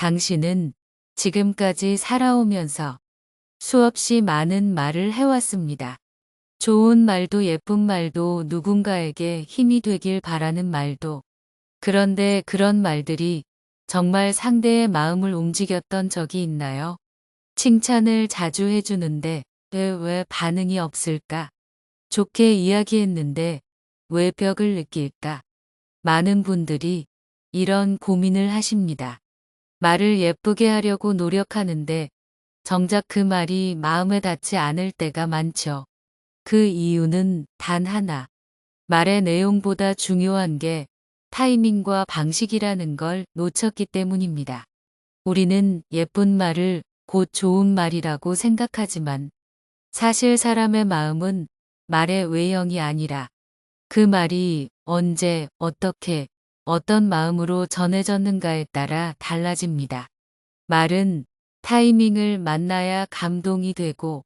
당신은 지금까지 살아오면서 수없이 많은 말을 해왔습니다. 좋은 말도 예쁜 말도 누군가에게 힘이 되길 바라는 말도 그런데 그런 말들이 정말 상대의 마음을 움직였던 적이 있나요? 칭찬을 자주 해주는데 왜, 왜 반응이 없을까? 좋게 이야기했는데 왜 벽을 느낄까? 많은 분들이 이런 고민을 하십니다. 말을 예쁘게 하려고 노력하는데 정작 그 말이 마음에 닿지 않을 때가 많죠. 그 이유는 단 하나. 말의 내용보다 중요한 게 타이밍과 방식이라는 걸 놓쳤기 때문입니다. 우리는 예쁜 말을 곧 좋은 말이라고 생각하지만 사실 사람의 마음은 말의 외형이 아니라 그 말이 언제, 어떻게, 어떤 마음으로 전해졌는가에 따라 달라집니다. 말은 타이밍을 만나야 감동이 되고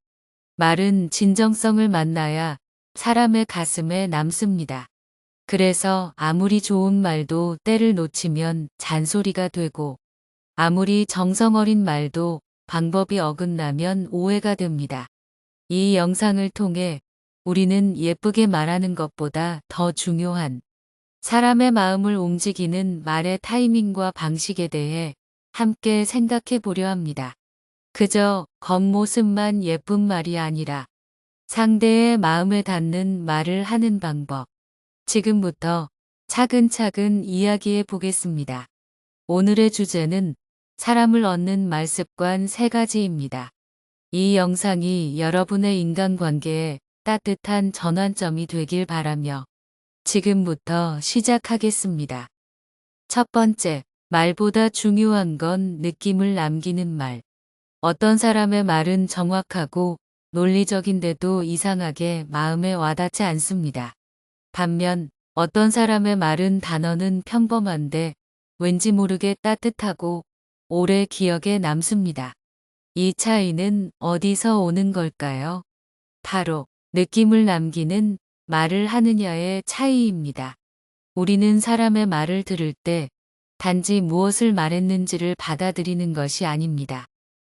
말은 진정성을 만나야 사람의 가슴에 남습니다. 그래서 아무리 좋은 말도 때를 놓치면 잔소리가 되고 아무리 정성 어린 말도 방법이 어긋나면 오해가 됩니다. 이 영상을 통해 우리는 예쁘게 말하는 것보다 더 중요한 사람의 마음을 움직이는 말의 타이밍과 방식에 대해 함께 생각해 보려 합니다. 그저 겉모습만 예쁜 말이 아니라 상대의 마음에 닿는 말을 하는 방법. 지금부터 차근차근 이야기해 보겠습니다. 오늘의 주제는 사람을 얻는 말습관 세 가지입니다. 이 영상이 여러분의 인간관계에 따뜻한 전환점이 되길 바라며 지금부터 시작하겠습니다. 첫 번째, 말보다 중요한 건 느낌을 남기는 말. 어떤 사람의 말은 정확하고 논리적인데도 이상하게 마음에 와닿지 않습니다. 반면 어떤 사람의 말은 단어는 평범한데 왠지 모르게 따뜻하고 오래 기억에 남습니다. 이 차이는 어디서 오는 걸까요? 바로 느낌을 남기는 말을 하느냐의 차이입니다. 우리는 사람의 말을 들을 때 단지 무엇을 말했는지를 받아들이는 것이 아닙니다.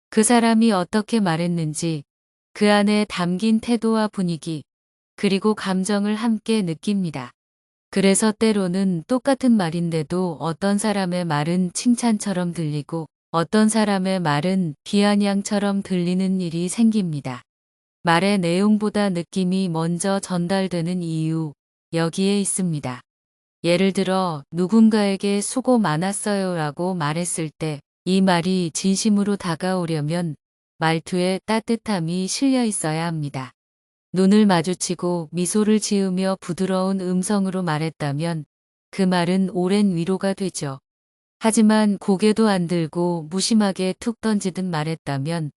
그 사람이 어떻게 말했는지 그 안에 담긴 태도와 분위기 그리고 감정을 함께 느낍니다. 그래서 때로는 똑같은 말인데도 어떤 사람의 말은 칭찬처럼 들리고 어떤 사람의 말은 비아냥처럼 들리는 일이 생깁니다. 말의 내용보다 느낌이 먼저 전달되는 이유 여기에 있습니다. 예를 들어 누군가에게 수고 많았어요 라고 말했을 때 이 말이 진심으로 다가오려면 말투에 따뜻함이 실려 있어야 합니다. 눈을 마주치고 미소를 지으며 부드러운 음성으로 말했다면 그 말은 오랜 위로가 되죠. 하지만 고개도 안 들고 무심하게 툭 던지듯 말했다면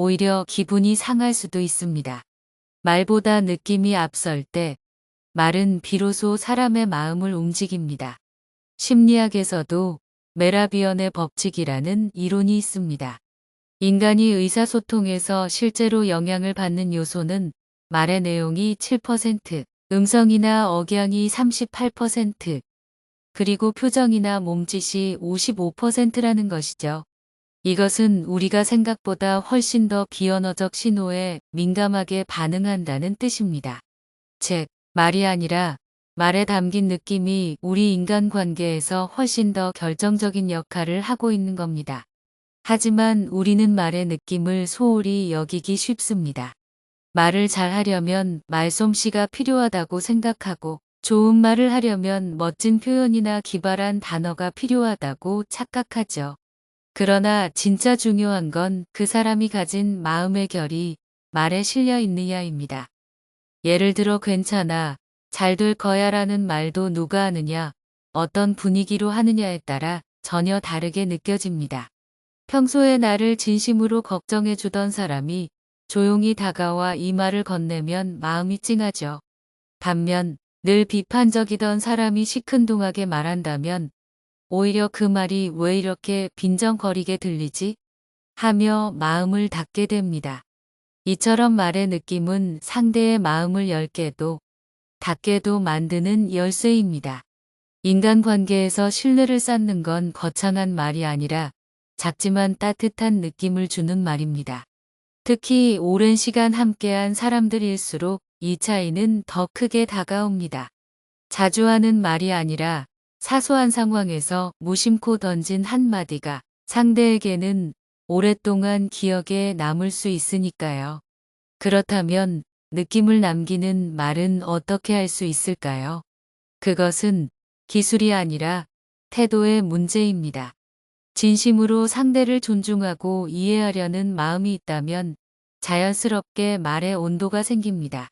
오히려 기분이 상할 수도 있습니다. 말보다 느낌이 앞설 때 말은 비로소 사람의 마음을 움직입니다. 심리학에서도 메라비언의 법칙이라는 이론이 있습니다. 인간이 의사소통에서 실제로 영향을 받는 요소는 말의 내용이 7%, 음성이나 억양이 38%, 그리고 표정이나 몸짓이 55%라는 것이죠. 이것은 우리가 생각보다 훨씬 더 비언어적 신호에 민감하게 반응한다는 뜻입니다. 즉, 말이 아니라 말에 담긴 느낌이 우리 인간관계에서 훨씬 더 결정적인 역할을 하고 있는 겁니다. 하지만 우리는 말의 느낌을 소홀히 여기기 쉽습니다. 말을 잘 하려면 말솜씨가 필요하다고 생각하고 좋은 말을 하려면 멋진 표현이나 기발한 단어가 필요하다고 착각하죠. 그러나 진짜 중요한 건 그 사람이 가진 마음의 결이 말에 실려 있느냐입니다. 예를 들어 괜찮아, 잘 될 거야 라는 말도 누가 하느냐, 어떤 분위기로 하느냐에 따라 전혀 다르게 느껴집니다. 평소에 나를 진심으로 걱정해 주던 사람이 조용히 다가와 이 말을 건네면 마음이 찡하죠. 반면 늘 비판적이던 사람이 시큰둥하게 말한다면 오히려 그 말이 왜 이렇게 빈정거리게 들리지? 하며 마음을 닫게 됩니다. 이처럼 말의 느낌은 상대의 마음을 열게도 닫게도 만드는 열쇠입니다. 인간관계에서 신뢰를 쌓는 건 거창한 말이 아니라 작지만 따뜻한 느낌을 주는 말입니다. 특히 오랜 시간 함께한 사람들일수록 이 차이는 더 크게 다가옵니다. 자주 하는 말이 아니라 사소한 상황에서 무심코 던진 한마디가 상대에게는 오랫동안 기억에 남을 수 있으니까요. 그렇다면 느낌을 남기는 말은 어떻게 할 수 있을까요? 그것은 기술이 아니라 태도의 문제입니다. 진심으로 상대를 존중하고 이해하려는 마음이 있다면 자연스럽게 말의 온도가 생깁니다.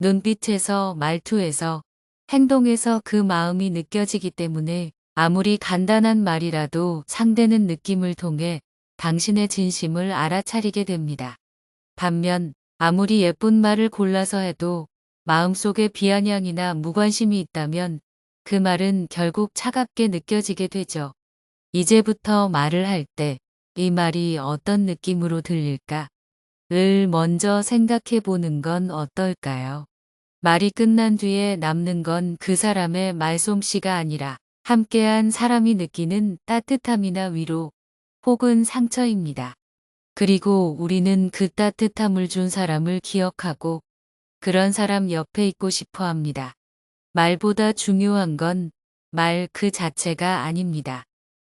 눈빛에서 말투에서 행동에서 그 마음이 느껴지기 때문에 아무리 간단한 말이라도 상대는 느낌을 통해 당신의 진심을 알아차리게 됩니다. 반면 아무리 예쁜 말을 골라서 해도 마음속에 비아냥이나 무관심이 있다면 그 말은 결국 차갑게 느껴지게 되죠. 이제부터 말을 할 때 이 말이 어떤 느낌으로 들릴까? 을 먼저 생각해 보는 건 어떨까요? 말이 끝난 뒤에 남는 건 그 사람의 말솜씨가 아니라 함께한 사람이 느끼는 따뜻함이나 위로 혹은 상처입니다. 그리고 우리는 그 따뜻함을 준 사람을 기억하고 그런 사람 옆에 있고 싶어 합니다. 말보다 중요한 건 말 그 자체가 아닙니다.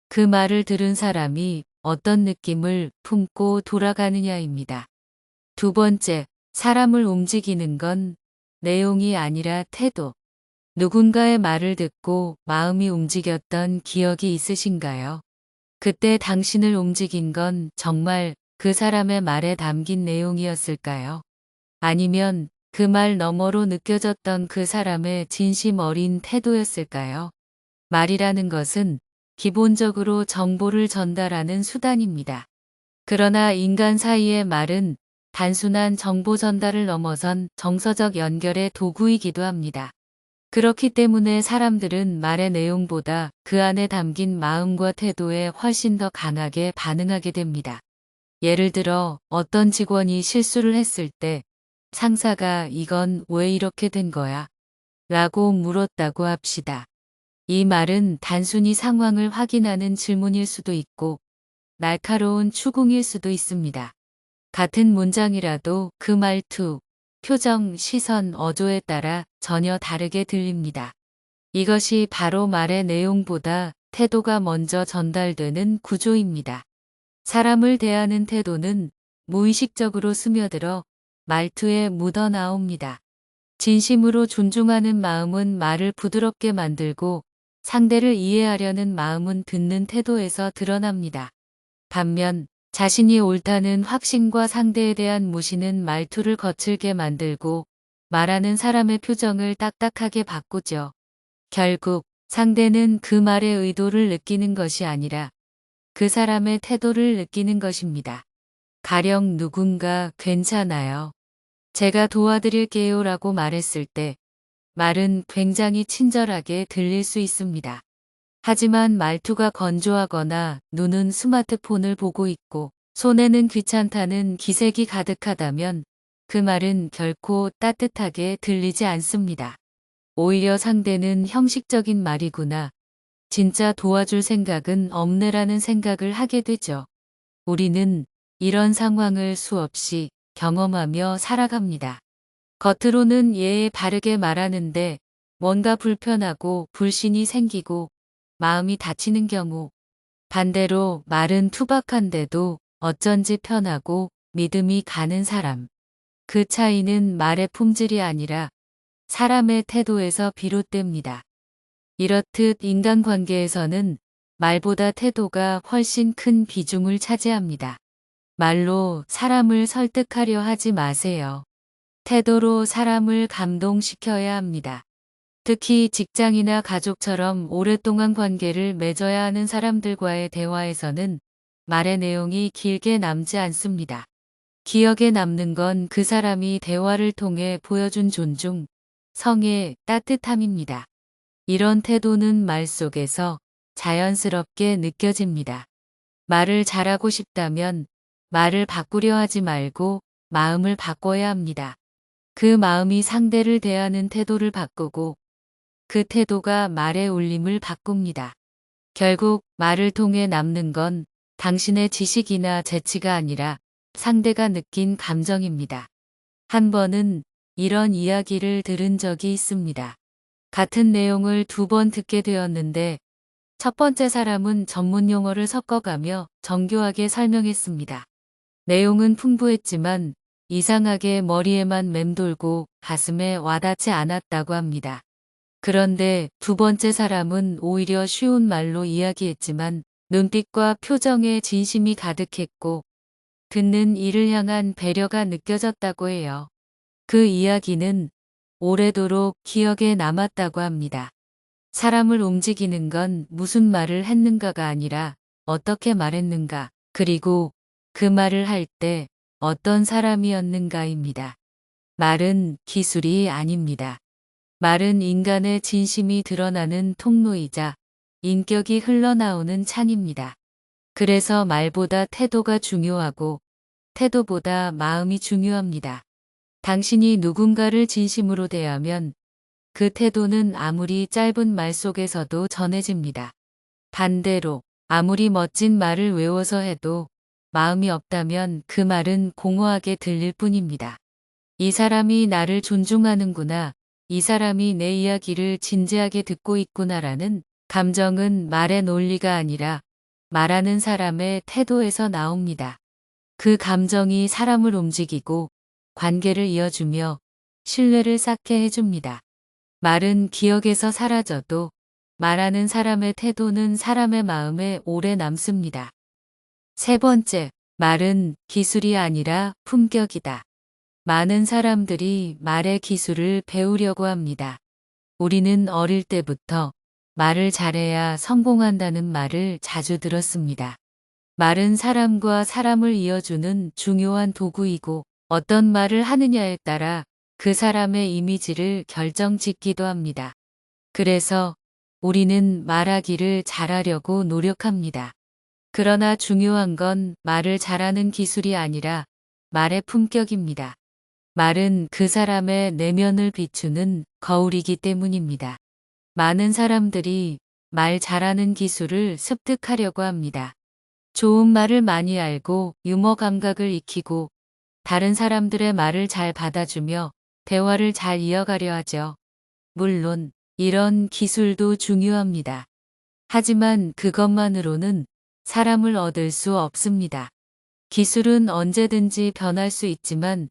그 말을 들은 사람이 어떤 느낌을 품고 돌아가느냐입니다. 두 번째, 사람을 움직이는 건 내용이 아니라 태도. 누군가의 말을 듣고 마음이 움직였던 기억이 있으신가요? 그때 당신을 움직인 건 정말 그 사람의 말에 담긴 내용이었을까요? 아니면 그 말 너머로 느껴졌던 그 사람의 진심 어린 태도였을까요? 말이라는 것은 기본적으로 정보를 전달하는 수단입니다. 그러나 인간 사이의 말은 단순한 정보 전달을 넘어선 정서적 연결의 도구이기도 합니다. 그렇기 때문에 사람들은 말의 내용보다 그 안에 담긴 마음과 태도에 훨씬 더 강하게 반응하게 됩니다. 예를 들어 어떤 직원이 실수를 했을 때 상사가 이건 왜 이렇게 된 거야? 라고 물었다고 합시다. 이 말은 단순히 상황을 확인하는 질문일 수도 있고 날카로운 추궁일 수도 있습니다. 같은 문장이라도 그 말투, 표정, 시선, 어조에 따라 전혀 다르게 들립니다. 이것이 바로 말의 내용보다 태도가 먼저 전달되는 구조입니다. 사람을 대하는 태도는 무의식적으로 스며들어 말투에 묻어 나옵니다. 진심으로 존중하는 마음은 말을 부드럽게 만들고 상대를 이해하려는 마음은 듣는 태도에서 드러납니다. 반면 자신이 옳다는 확신과 상대에 대한 무시는 말투를 거칠게 만들고 말하는 사람의 표정을 딱딱하게 바꾸죠. 결국 상대는 그 말의 의도를 느끼는 것이 아니라 그 사람의 태도를 느끼는 것입니다. 가령 누군가 괜찮아요. 제가 도와드릴게요 라고 말했을 때 말은 굉장히 친절하게 들릴 수 있습니다. 하지만 말투가 건조하거나 눈은 스마트폰을 보고 있고 손에는 귀찮다는 기색이 가득하다면 그 말은 결코 따뜻하게 들리지 않습니다. 오히려 상대는 형식적인 말이구나. 진짜 도와줄 생각은 없네라는 생각을 하게 되죠. 우리는 이런 상황을 수없이 경험하며 살아갑니다. 겉으로는 예에 바르게 말하는데 뭔가 불편하고 불신이 생기고 마음이 다치는 경우 반대로 말은 투박한데도 어쩐지 편하고 믿음이 가는 사람. 그 차이는 말의 품질이 아니라 사람의 태도에서 비롯됩니다. 이렇듯 인간관계에서는 말보다 태도가 훨씬 큰 비중을 차지합니다. 말로 사람을 설득하려 하지 마세요. 태도로 사람을 감동시켜야 합니다. 특히 직장이나 가족처럼 오랫동안 관계를 맺어야 하는 사람들과의 대화에서는 말의 내용이 길게 남지 않습니다. 기억에 남는 건 그 사람이 대화를 통해 보여준 존중, 성의 따뜻함입니다. 이런 태도는 말 속에서 자연스럽게 느껴집니다. 말을 잘하고 싶다면 말을 바꾸려 하지 말고 마음을 바꿔야 합니다. 그 마음이 상대를 대하는 태도를 바꾸고 그 태도가 말의 울림을 바꿉니다. 결국 말을 통해 남는 건 당신의 지식이나 재치가 아니라 상대가 느낀 감정입니다. 한 번은 이런 이야기를 들은 적이 있습니다. 같은 내용을 두 번 듣게 되었는데 첫 번째 사람은 전문 용어를 섞어가며 정교하게 설명했습니다. 내용은 풍부했지만 이상하게 머리에만 맴돌고 가슴에 와닿지 않았다고 합니다. 그런데 두 번째 사람은 오히려 쉬운 말로 이야기했지만 눈빛과 표정에 진심이 가득했고 듣는 이를 향한 배려가 느껴졌다고 해요. 그 이야기는 오래도록 기억에 남았다고 합니다. 사람을 움직이는 건 무슨 말을 했는가가 아니라 어떻게 말했는가, 그리고 그 말을 할 때 어떤 사람이었는가입니다. 말은 기술이 아닙니다. 말은 인간의 진심이 드러나는 통로이자 인격이 흘러나오는 창입니다. 그래서 말보다 태도가 중요하고 태도보다 마음이 중요합니다. 당신이 누군가를 진심으로 대하면 그 태도는 아무리 짧은 말 속에서도 전해집니다. 반대로 아무리 멋진 말을 외워서 해도 마음이 없다면 그 말은 공허하게 들릴 뿐입니다. 이 사람이 나를 존중하는구나. 이 사람이 내 이야기를 진지하게 듣고 있구나라는 감정은 말의 논리가 아니라 말하는 사람의 태도에서 나옵니다. 그 감정이 사람을 움직이고 관계를 이어주며 신뢰를 쌓게 해줍니다. 말은 기억에서 사라져도 말하는 사람의 태도는 사람의 마음에 오래 남습니다. 세 번째, 말은 기술이 아니라 품격이다. 많은 사람들이 말의 기술을 배우려고 합니다. 우리는 어릴 때부터 말을 잘해야 성공한다는 말을 자주 들었습니다. 말은 사람과 사람을 이어주는 중요한 도구이고 어떤 말을 하느냐에 따라 그 사람의 이미지를 결정 짓기도 합니다. 그래서 우리는 말하기를 잘하려고 노력합니다. 그러나 중요한 건 말을 잘하는 기술이 아니라 말의 품격입니다. 말은 그 사람의 내면을 비추는 거울이기 때문입니다. 많은 사람들이 말 잘하는 기술을 습득하려고 합니다. 좋은 말을 많이 알고 유머 감각을 익히고 다른 사람들의 말을 잘 받아주며 대화를 잘 이어가려 하죠. 물론 이런 기술도 중요합니다. 하지만 그것만으로는 사람을 얻을 수 없습니다. 기술은 언제든지 변할 수 있지만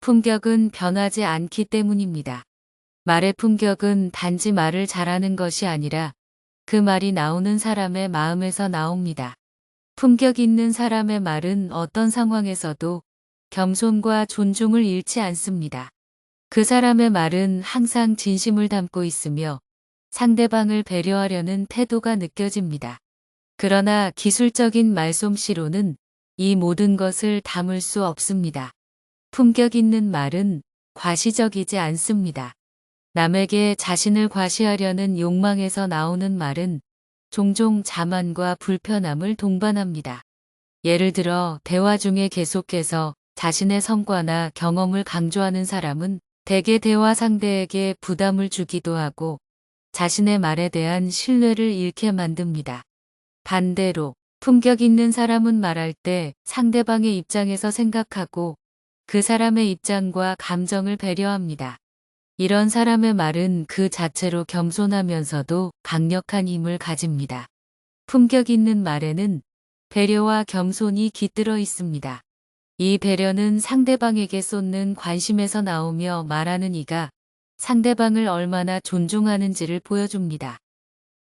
품격은 변하지 않기 때문입니다. 말의 품격은 단지 말을 잘하는 것이 아니라 그 말이 나오는 사람의 마음에서 나옵니다. 품격 있는 사람의 말은 어떤 상황에서도 겸손과 존중을 잃지 않습니다. 그 사람의 말은 항상 진심을 담고 있으며 상대방을 배려하려는 태도가 느껴집니다. 그러나 기술적인 말솜씨로는 이 모든 것을 담을 수 없습니다. 품격 있는 말은 과시적이지 않습니다. 남에게 자신을 과시하려는 욕망에서 나오는 말은 종종 자만과 불편함을 동반합니다. 예를 들어 대화 중에 계속해서 자신의 성과나 경험을 강조하는 사람은 대개 대화 상대에게 부담을 주기도 하고 자신의 말에 대한 신뢰를 잃게 만듭니다. 반대로 품격 있는 사람은 말할 때 상대방의 입장에서 생각하고 그 사람의 입장과 감정을 배려합니다. 이런 사람의 말은 그 자체로 겸손하면서도 강력한 힘을 가집니다. 품격 있는 말에는 배려와 겸손이 깃들어 있습니다. 이 배려는 상대방에게 쏟는 관심에서 나오며 말하는 이가 상대방을 얼마나 존중하는지를 보여줍니다.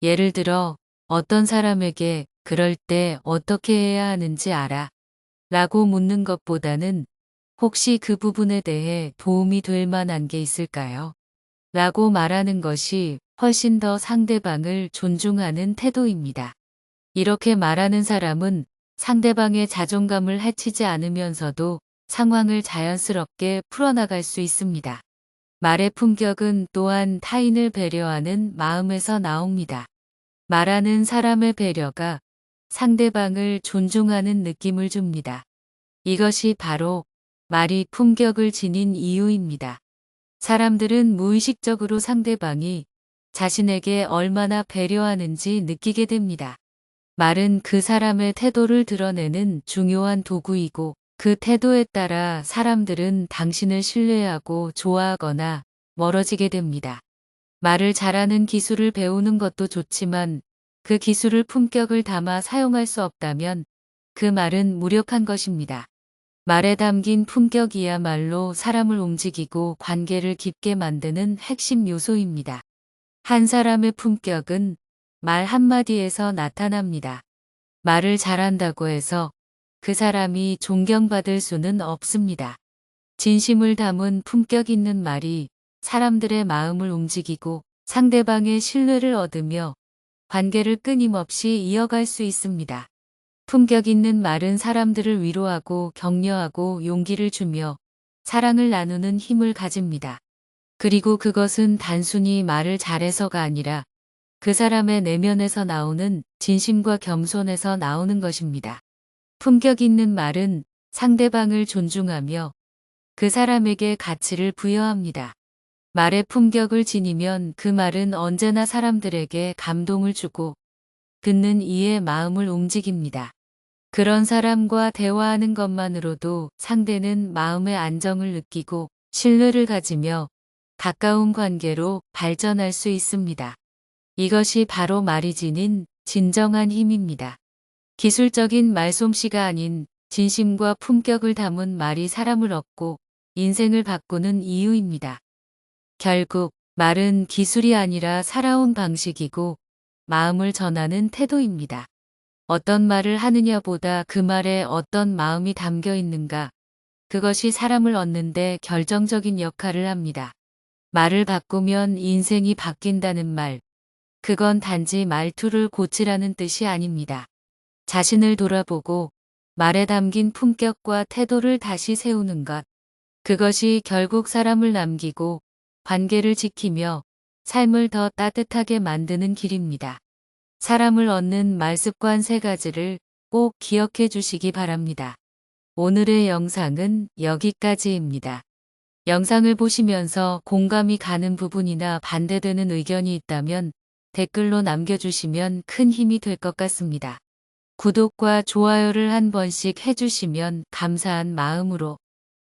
예를 들어 어떤 사람에게 그럴 때 어떻게 해야 하는지 알아? 라고 묻는 것보다는 혹시 그 부분에 대해 도움이 될 만한 게 있을까요? 라고 말하는 것이 훨씬 더 상대방을 존중하는 태도입니다. 이렇게 말하는 사람은 상대방의 자존감을 해치지 않으면서도 상황을 자연스럽게 풀어나갈 수 있습니다. 말의 품격은 또한 타인을 배려하는 마음에서 나옵니다. 말하는 사람의 배려가 상대방을 존중하는 느낌을 줍니다. 이것이 바로 말이 품격을 지닌 이유입니다. 사람들은 무의식적으로 상대방이 자신에게 얼마나 배려하는지 느끼게 됩니다. 말은 그 사람의 태도를 드러내는 중요한 도구이고 그 태도에 따라 사람들은 당신을 신뢰하고 좋아하거나 멀어지게 됩니다. 말을 잘하는 기술을 배우는 것도 좋지만 그 기술을 품격을 담아 사용할 수 없다면 그 말은 무력한 것입니다. 말에 담긴 품격이야말로 사람을 움직이고 관계를 깊게 만드는 핵심 요소입니다. 한 사람의 품격은 말 한마디에서 나타납니다. 말을 잘한다고 해서 그 사람이 존경받을 수는 없습니다. 진심을 담은 품격 있는 말이 사람들의 마음을 움직이고 상대방의 신뢰를 얻으며 관계를 끊임없이 이어갈 수 있습니다. 품격 있는 말은 사람들을 위로하고 격려하고 용기를 주며 사랑을 나누는 힘을 가집니다. 그리고 그것은 단순히 말을 잘해서가 아니라 그 사람의 내면에서 나오는 진심과 겸손에서 나오는 것입니다. 품격 있는 말은 상대방을 존중하며 그 사람에게 가치를 부여합니다. 말의 품격을 지니면 그 말은 언제나 사람들에게 감동을 주고 듣는 이의 마음을 움직입니다. 그런 사람과 대화하는 것만으로도 상대는 마음의 안정을 느끼고 신뢰를 가지며 가까운 관계로 발전할 수 있습니다. 이것이 바로 말이 지닌 진정한 힘입니다. 기술적인 말솜씨가 아닌 진심과 품격을 담은 말이 사람을 얻고 인생을 바꾸는 이유입니다. 결국 말은 기술이 아니라 살아온 방식이고 마음을 전하는 태도입니다. 어떤 말을 하느냐보다 그 말에 어떤 마음이 담겨 있는가, 그것이 사람을 얻는데 결정적인 역할을 합니다. 말을 바꾸면 인생이 바뀐다는 말, 그건 단지 말투를 고치라는 뜻이 아닙니다. 자신을 돌아보고 말에 담긴 품격과 태도를 다시 세우는 것, 그것이 결국 사람을 남기고 관계를 지키며 삶을 더 따뜻하게 만드는 길입니다. 사람을 얻는 말습관 세 가지를 꼭 기억해 주시기 바랍니다. 오늘의 영상은 여기까지입니다. 영상을 보시면서 공감이 가는 부분이나 반대되는 의견이 있다면 댓글로 남겨주시면 큰 힘이 될 것 같습니다. 구독과 좋아요를 한 번씩 해주시면 감사한 마음으로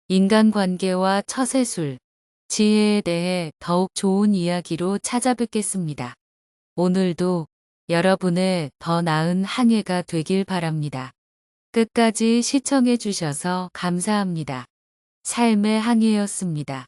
인간관계와 처세술, 지혜에 대해 더욱 좋은 이야기로 찾아뵙겠습니다. 오늘도 여러분의 더 나은 한 해가 되길 바랍니다. 끝까지 시청해 주셔서 감사합니다. 삶의 항해였습니다.